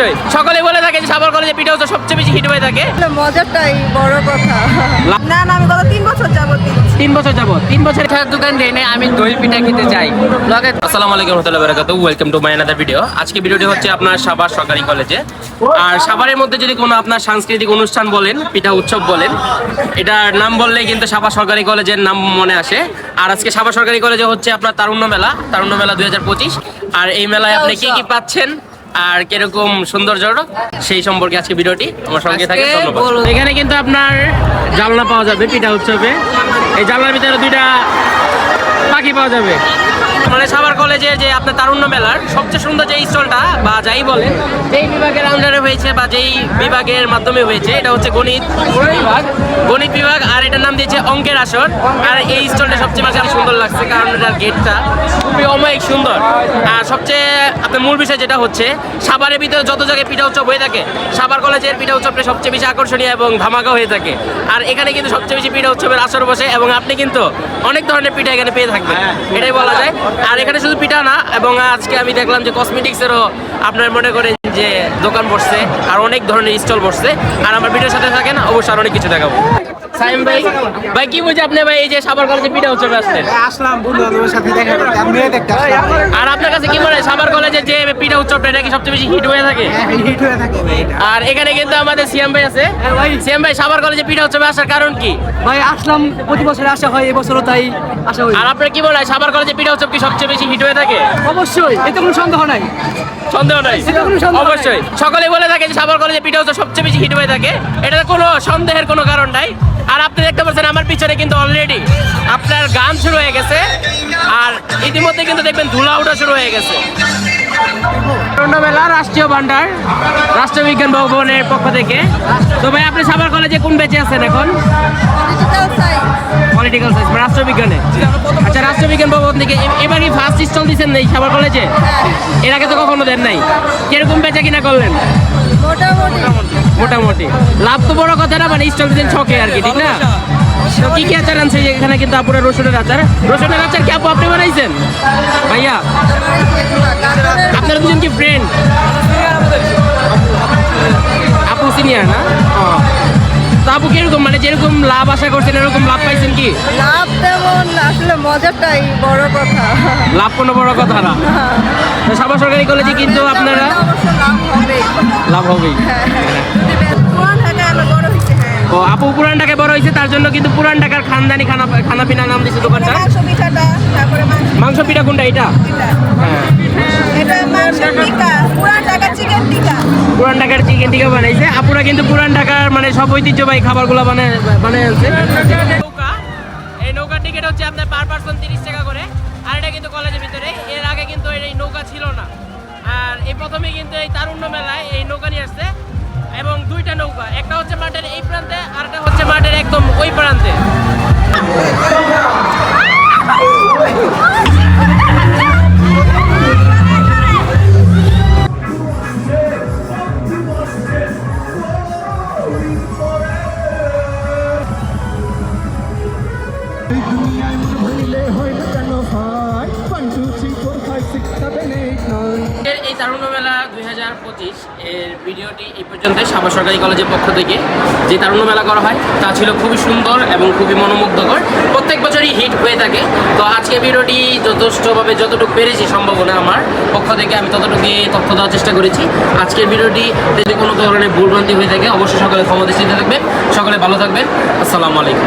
অবশ্যই সকলে বলে থাকে যে সাভার কলেজে পিঠা উৎসব সবচেয়ে বেশি হিট হয়ে থাকে। মজাটাই বড় কথা। না না আমি গত তিন বছর যাবত তিন বছর যাবত। তিন বছর পিঠার দোকান জেনে আমি দই পিঠা খেতে চাই। লগে আসসালামু আলাইকুম রহমতুল্লাহ বারাকাতু welcome to my another video আজকে ভিডিওটি হচ্ছে আপনার সাভার সরকারি কলেজে। আর সাভারের মধ্যে যদি কোনো আপনার সাংস্কৃতিক অনুষ্ঠান বলেন পিঠা উৎসব বলেন এটার নাম বললেই কিন্তু সাভার সরকারি কলেজের নাম মনে আসে। আর আজকে সাভার সরকারি কলেজে হচ্ছে আপনার তারুণ্য মেলা তারুণ্য মেলা দুই হাজার পঁচিশ। আর এই মেলায় আপনি কি কি পাচ্ছেন? আর কীরকম সৌন্দর্য সেই সম্পর্কে আজকে ভিডিওটি। আমার সঙ্গে থাকে এখানে কিন্তু আপনার জানলা পাওয়া যাবে পিঠা উৎসবে। এই জানলার ভিতরে দুইটা পাখি পাওয়া যাবে। মানে সাভার কলেজের যে আপনার তারুণ্য মেলার সবচেয়ে সুন্দর যে স্টলটা বা যাই বলে যেই বিভাগের আন্ডারে হয়েছে বা যেই বিভাগের মাধ্যমে হয়েছে এটা হচ্ছে গণিত। বিভাগ গণিত বিভাগ আর এটার নাম দিয়েছে অঙ্কের আসর। আর এই স্টলটা সবচেয়ে বেশি আমার সুন্দর লাগছে কারণ এটার গেটটা খুবই অমায়িক সুন্দর। আর সবচেয়ে আপনার মূল বিষয় যেটা হচ্ছে সাভারের ভিতরে যত জায়গায় পিঠা উৎসব হয়ে থাকে সাভার কলেজের পিঠা উৎসবটা সবচেয়ে বেশি আকর্ষণীয় এবং ধামাকা হয়ে থাকে। আর এখানে কিন্তু সবচেয়ে বেশি পিঠা উৎসবের আসর বসে এবং আপনি কিন্তু অনেক ধরনের পিঠা এখানে পেয়ে থাকবেন। এটাই বলা যায়। আর এখানে শুধু পিঠা না এবং আজকে আমি দেখলাম যে কসমেটিক্সেরও আপনার মনে করেন যে দোকান বসছে আর অনেক ধরনের স্টল বসছে। আর আমার ভিডিওর সাথে থাকেন অবশ্যই আর অনেক কিছু দেখাবো। সাইম ভাই ভাই কি বুঝে আপনি ভাই এই যে সাভার কলেজে পিঠা উৎসবে আসছেন আসলাম বন্ধু বান্ধবের সাথে দেখা করতে। মেয়ে দেখতে আর আপনার কাছে কি মনে হয় সাভার কলেজের যে পিঠা উৎসবটা এটা কি সবচেয়ে বেশি হিট হয়ে থাকে? হিট হয়ে থাকে। আর এখানে কিন্তু আমাদের সিএম ভাই আছে। সিএম ভাই। সাভার কলেজে পিঠা উৎসবে আসার কারণ কি? ভাই আসলাম প্রতি বছর আসা হয় এবছরও তাই আসা হয় আর আপনার কি মনে হয় সাভার কলেজে পিঠা উৎসব কি সবচেয়ে বেশি হিট হয়ে থাকে? অবশ্যই এতে কোনো সন্দেহ নাই। সন্দেহ নাই? অবশ্যই। সকলে বলে থাকে যে সাভার কলেজে পিঠা উৎসব সবচেয়ে বেশি হিট হয়ে থাকে। এটা কোনো সন্দেহের কোনো কারণ নাই। আর আপনি দেখতে পাচ্ছেন আমার পিছনে কিন্তু অলরেডি আপনার গান শুরু হয়ে গেছে। আর ইতিমধ্যে কিন্তু দেখবেন ধুলা ওঠা শুরু হয়ে গেছে। মেলা রাষ্ট্রীয় ভান্ডার রাষ্ট্রবিজ্ঞান ভবনের পক্ষ থেকে। তো ভাই আপনি সাভার কলেজে কোন বেঁচে আছেন এখন? পলিটিক্যাল সায়েন্স রাষ্ট্রবিজ্ঞানে আচ্ছা রাষ্ট্রবিজ্ঞান ভবন থেকে এবারই ফার্স্ট স্টল দিচ্ছেন নেই সাভার কলেজে? এর আগে তো কখনো দেন নাই। কীরকম বেচা কিনা করলেন? মোটামুটি। লাভ তো বড় কথা না মানে স্টল দিন ছকে আর কি, ঠিক না? কি কি আচার আনছে এখানে কিন্তু আপুরা রসুনের আচার? রসুনের আচার কি আপু আপনি বানাইছেন? ভাইয়া, আপনারা দুজন কি ফ্রেন্ড আপু সিনিয়র না? আপু কীরকম? মানে যেরকম লাভ আশা করছেন এরকম লাভ পাইছেন কি? লাভ তেমন আসলে মজাটাই বড় কথা। লাভ কোনো বড় কথা না। সাবা সরকারি কলেজে কিন্তু আপনারা লাভ হবে হবেই। বড় হয়েছি হ্যাঁ। ও আপু পুরান ঢাকায় বড় হয়েছে তার জন্য কিন্তু পুরান ঢাকার খানদানি খানা খানা পিনা নাম দিয়েছে দোকানটা। মাংস পিঠা কোনটা এটা হ্যাঁ। পুরান ঢাকার চিকেন টিকা বানাইছে। আপুরা কিন্তু পুরান ঢাকার মানে সব ঐতিহ্যবাহী খাবারগুলো বানায় বানায় আনছে নৌকা। এই নৌকার টিকিট হচ্ছে আপনার পার পার্সন তিরিশ টাকা করে। আর এটা কিন্তু কলেজের ভিতরে। এর আগে কিন্তু এই নৌকা ছিল না। আর এই প্রথমে কিন্তু এই তারুণ্য মেলায় এই নৌকা নিয়ে আসছে। এবং দুইটা নৌকা। একটা হচ্ছে মাঠের এই প্রান্তে, আর একটা হচ্ছে মাঠের একদম ওই প্রান্তে। এই তারুণ্য মেলা দুই হাজার পঁচিশ এর ভিডিওটি এই পর্যন্ত সাবা সরকারি কলেজের পক্ষ থেকে। যে তারুণ্য মেলা করা হয়, তা ছিল খুবই সুন্দর এবং খুবই মনোমুগ্ধকর। প্রত্যেক বছরই হিট হয়ে থাকে। তো আজকে ভিডিওটি যথেষ্টভাবে যতটুকু পেরেছি সম্ভাবনা আমার পক্ষ থেকে আমি ততটুকু তথ্য দেওয়ার চেষ্টা করেছি। আজকের ভিডিওটি যদি কোনো ধরনের ভুলভ্রান্তি হয়ে থাকে, অবশ্যই সকলে ক্ষমতা থাকবেন। সকলে ভালো থাকবেন। আসসালামু আলাইকুম।